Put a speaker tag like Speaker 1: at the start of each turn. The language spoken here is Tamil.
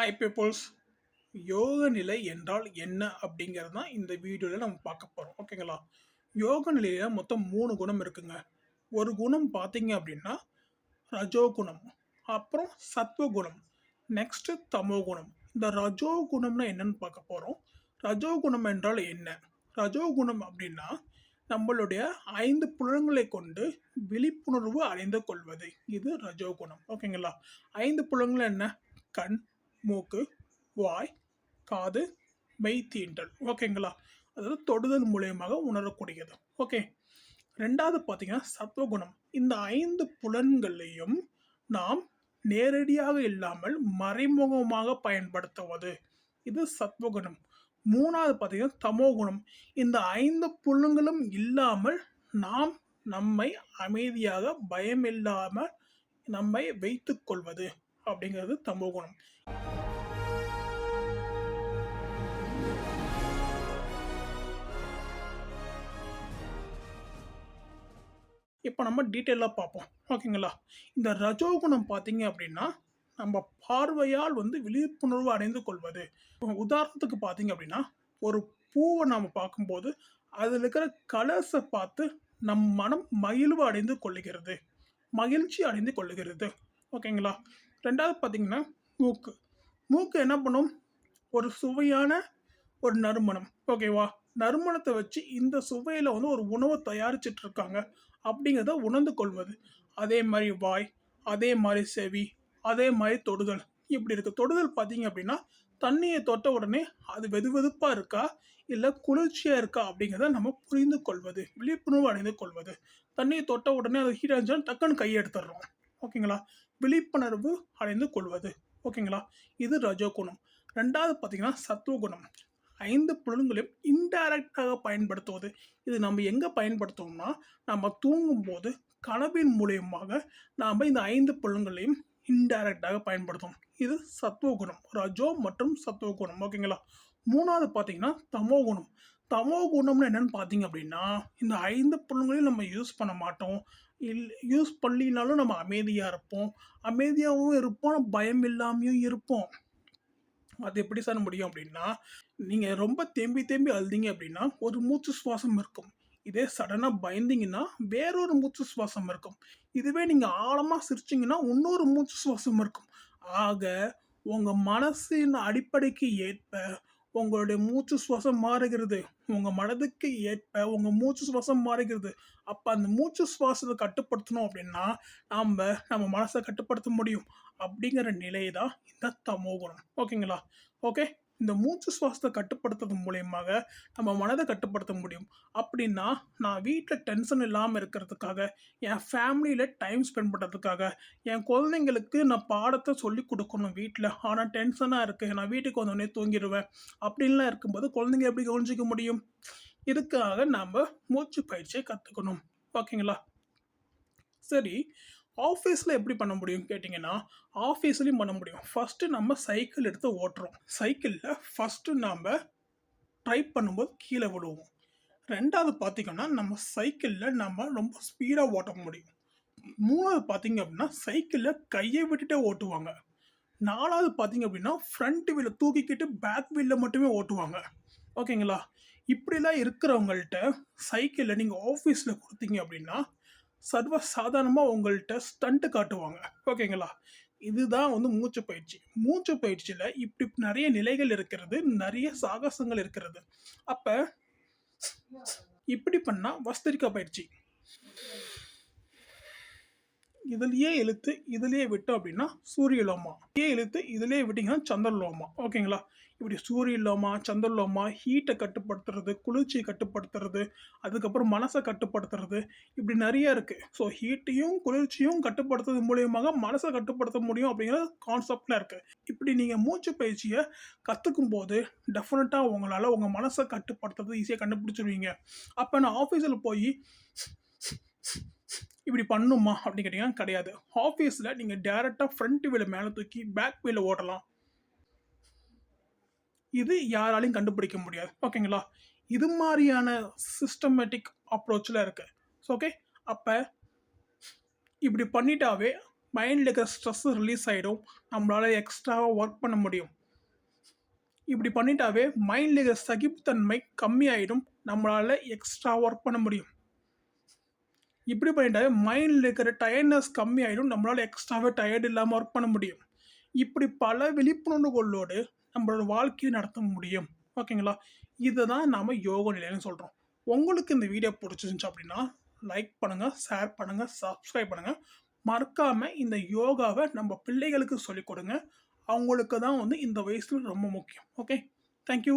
Speaker 1: ஹாய் பீப்புள்ஸ் யோக நிலை என்றால் என்ன அப்படிங்கிறது தான் இந்த வீடியோவில் நம்ம பார்க்க போகிறோம் ஓகேங்களா யோக நிலையில் மொத்தம் மூணு குணம் இருக்குங்க. ஒரு குணம் பார்த்தீங்க அப்படின்னா ரஜோ குணம் அப்புறம் சத்வ குணம் நெக்ஸ்ட்டு தமோ குணம் இந்த ரஜோ குணம்னா என்னன்னு பார்க்க போகிறோம் ரஜோ குணம் என்றால் என்ன? ரஜோ குணம் அப்படின்னா நம்மளுடைய ஐந்து புலன்களை கொண்டு விழிப்புணர்வு அடைந்து கொள்வது. இது ரஜோ குணம் ஓகேங்களா ஐந்து புலன்கள் என்ன? கண் மூக்கு வாய் காது மெய் தீண்டல். ஓகேங்களா அதாவது தொடுதல் மூலியமாக உணரக்கூடியது. ஓகே ரெண்டாவது பார்த்தீங்கன்னா சத்வகுணம். இந்த ஐந்து புலன்களையும் நாம் நேரடியாக இல்லாமல் மறைமுகமாக பயன்படுத்துவது. இது சத்வகுணம். மூணாவது பார்த்தீங்கன்னா தமோகுணம். இந்த ஐந்து புலன்களும் இல்லாமல் நாம் நம்மை அமைதியாக பயமில்லாமல் நம்மை வைத்துக்கொள்வது. அப்படிங்கிறது தமோகுணம் இப்போ நம்ம டீட்டெயிலாக பார்ப்போம். ஓகேங்களா? இந்த ரஜோகுணம் பார்த்தீங்க அப்படின்னா நம்ம பார்வையால் வந்து விழிப்புணர்வு அடைந்து கொள்வது. உதாரணத்துக்கு பார்த்தீங்க அப்படின்னா ஒரு பூவை நாம் பார்க்கும்போது அதில் இருக்கிற கலர்ஸை பார்த்து நம் மனம் மகிழ்வு அடைந்து கொள்ளுகிறது. மகிழ்ச்சி அடைந்து கொள்ளுகிறது. ஓகேங்களா? ரெண்டாவது பார்த்தீங்கன்னா மூக்கு. மூக்கு என்ன பண்ணும்? ஒரு சுவையான ஒரு நறுமணம். ஓகேவா? நறுமணத்தை வச்சு இந்த சுவையில் வந்து ஒரு உணவை தயாரிச்சிட்டு இருக்காங்க. அப்படிங்கிறத உணர்ந்து கொள்வது. அதே மாதிரி வாய் அதே மாதிரி செவி அதே மாதிரி தொடுதல். இப்படி இருக்குது தொடுதல் பார்த்தீங்க அப்படின்னா தண்ணியை தொட்ட உடனே அது வெது வெதுப்பாக இருக்கா? இல்லை குளிர்ச்சியாக இருக்கா? அப்படிங்கிறத நம்ம புரிந்து கொள்வது. விழிப்புணர்வு அடைந்து கொள்வது. தண்ணியை தொட்ட உடனே அது ஹீட் ஆச்சுன்னா டக்குன்னு கையை எடுத்துடுறோம். ஓகேங்களா? விழிப்புணர்வு அடைந்து கொள்வது. ஓகேங்களா? இது ரஜோகுணம். ரெண்டாவது பார்த்தீங்கன்னா சத்துவகுணம். ஐந்து புலன்களையும் இன்டைரக்டாக பயன்படுத்துவது. இது நம்ம எங்கே பயன்படுத்துவோம்னா நம்ம தூங்கும்போது கனவின் மூலியமாக நாம் இந்த ஐந்து புலன்களையும் இன்டைரக்டாக பயன்படுத்தும் இது சத்துவகுணம். ரஜோ மற்றும் சத்துவகுணம். ஓகேங்களா? மூணாவது பார்த்தீங்கன்னா தமோ குணம் தமோ குணம்னு என்னென்னு பார்த்தீங்க அப்படின்னா இந்த ஐந்து புலன்களையும் நம்ம யூஸ் பண்ண மாட்டோம். இல் யூஸ் பண்ணினாலும் நம்ம அமைதியாக இருப்போம். அமைதியாகவும் இருப்போம் பயம் இல்லாமையும் இருப்போம். அது எப்படி சார் முடியும் அப்படின்னா நீங்கள் ரொம்ப தேம்பி தேம்பி அழுதிங்க அப்படின்னா ஒரு மூச்சு சுவாசம் இருக்கும். இதே சடனாக பயந்தீங்கன்னா வேறொரு மூச்சு சுவாசம் இருக்கும். இதுவே நீங்கள் ஆழமாக சிரிச்சிங்கன்னா இன்னொரு மூச்சு சுவாசம் இருக்கும். ஆக உங்கள் மனசின் அடிப்படைக்கு ஏற்ப உங்களுடைய மூச்சு சுவாசம் மாறுகிறது. உங்கள் மனதுக்கு ஏற்ப உங்கள் மூச்சு சுவாசம் மாறுகிறது. அப்போ அந்த மூச்சு சுவாசத்தை கட்டுப்படுத்தணும் அப்படின்னா நாம் நம்ம மனசை கட்டுப்படுத்த முடியும். அப்படிங்கிற நிலை தான் இந்த தமோகுணம். ஓகேங்களா? ஓகே? இந்த மூச்சு சுவாசத்தை கட்டுப்படுத்துறது மூலயமாக நம்ம மனதை கட்டுப்படுத்த முடியும். அப்படின்னா நான் வீட்டில் டென்ஷன் இல்லாமல் இருக்கிறதுக்காக என் ஃபேமிலியில் டைம் ஸ்பெண்ட் பண்ணுறதுக்காக என் குழந்தைங்களுக்கு நான் பாடத்தை சொல்லி கொடுக்கணும் வீட்டில் ஆனால் டென்ஷனாக இருக்குது நான் வீட்டுக்கு வந்தோடனே தூங்கிடுவேன் அப்படின்லாம் இருக்கும்போது குழந்தைங்க எப்படி கவனிச்சிக்க முடியும்? இதுக்காக நாம் மூச்சு பயிற்சியை கற்றுக்கணும் ஓகேங்களா சரி. ஆஃபீஸில் எப்படி பண்ண முடியும் கேட்டிங்கன்னா ஆஃபீஸ்லேயும் பண்ண முடியும். ஃபஸ்ட்டு நம்ம சைக்கிள் எடுத்து ஓட்டுறோம். சைக்கிளில் ஃபஸ்ட்டு நாம் ட்ரை பண்ணும்போது கீழே விடுவோம் ரெண்டாவது பார்த்திங்கன்னா நம்ம சைக்கிளில் நம்ம ரொம்ப ஸ்பீடாக ஓட்ட முடியும். மூணாவது பார்த்திங்க அப்படின்னா சைக்கிளில் கையை விட்டுட்டே ஓட்டுவாங்க. நாலாவது பார்த்தீங்க அப்படின்னா ஃப்ரண்ட் வீலை தூக்கிக்கிட்டு பேக் வீலில் மட்டுமே ஓட்டுவாங்க. ஓகேங்களா இப்படிலாம் இருக்கிறவங்கள்ட்ட சைக்கிளில் நீங்கள் ஆஃபீஸில் கொடுத்தீங்க அப்படின்னா சர்வ சாதாரணமாக உங்கள்கிட்ட ஸ்டண்ட்டு காட்டுவாங்க. ஓகேங்களா? இதுதான் வந்து மூச்சு பயிற்சி. மூச்சு பயிற்சியில் இப்படி நிறைய நிலைகள் இருக்கிறது நிறைய சாகசங்கள் இருக்கிறது. அப்போ இப்படி பண்ணால் வஸ்திரிக்கா பயிற்சி. இதுலயே இழுத்து இதுலயே விட்டோம் அப்படின்னா சூரியலோமா இதே இழுத்து இதுலயே விட்டீங்கன்னா சந்திரலோமா ஓகேங்களா? இப்படி சூரிய சந்திரலோமா ஹீட்டை கட்டுப்படுத்துறது குளிர்ச்சியை கட்டுப்படுத்துறது அதுக்கப்புறம் மனசை கட்டுப்படுத்துறது இப்படி நிறைய இருக்கு. ஸோ ஹீட்டையும் குளிர்ச்சியும் கட்டுப்படுத்துறது மூலியமாக மனசை கட்டுப்படுத்த முடியும் அப்படிங்கிற கான்செப்ட்ல இருக்கு. இப்படி நீங்க மூச்சு பயிற்சியை கத்துக்கும் போது டெஃபினட்டா உங்களால உங்க மனசை கட்டுப்படுத்துறது ஈஸியாக கண்டுபிடிச்சிருவீங்க. அப்போ நான் ஆஃபீஸில் போய் இப்படி பண்ணுமா அப்படின்னு கேட்டிங்கன்னா கிடையாது. ஆஃபீஸில் நீங்கள் டேரெக்டாக ஃப்ரண்ட் வீல மேலே தூக்கி பேக் வீல ஓட்டலாம் இது யாராலையும் கண்டுபிடிக்க முடியாது. ஓகேங்களா இது மாதிரியான சிஸ்டமேட்டிக் அப்ரோச்சில் இருக்குது ஸோ ஓகே அப்போ இப்படி பண்ணிட்டாவே மைண்டில் இருக்கிற ஸ்ட்ரெஸ் ரிலீஸ் ஆகிடும் நம்மளால் எக்ஸ்ட்ராவாக ஒர்க் பண்ண முடியும். இப்படி பண்ணிட்டாவே மைண்டில் இருக்கிற சகிப்புத்தன்மை கம்மியாயிடும். நம்மளால் எக்ஸ்ட்ரா ஒர்க் பண்ண முடியும். இப்படி பண்ணிட்டாவே மைண்டில் இருக்கிற டயர்ட்னஸ் கம்மியாயிடும். நம்மளால் எக்ஸ்ட்ராவே டயர்டு இல்லாமல் ஒர்க் பண்ண முடியும். இப்படி பல விழிப்புணர்வுகளோடு நம்மளோட வாழ்க்கையை நடத்த முடியும். ஓகேங்களா இதை தான் நாம் யோக நிலைன்னு சொல்கிறோம் உங்களுக்கு இந்த வீடியோ பிடிச்சிருந்துச்சு அப்படின்னா லைக் பண்ணுங்கள் ஷேர் பண்ணுங்கள் சப்ஸ்கிரைப் பண்ணுங்கள் மறக்காமல் இந்த யோகாவை நம்ம பிள்ளைகளுக்கு சொல்லிக் கொடுங்க. அவங்களுக்கு தான் வந்து இந்த வயசில் ரொம்ப முக்கியம். Okay thank you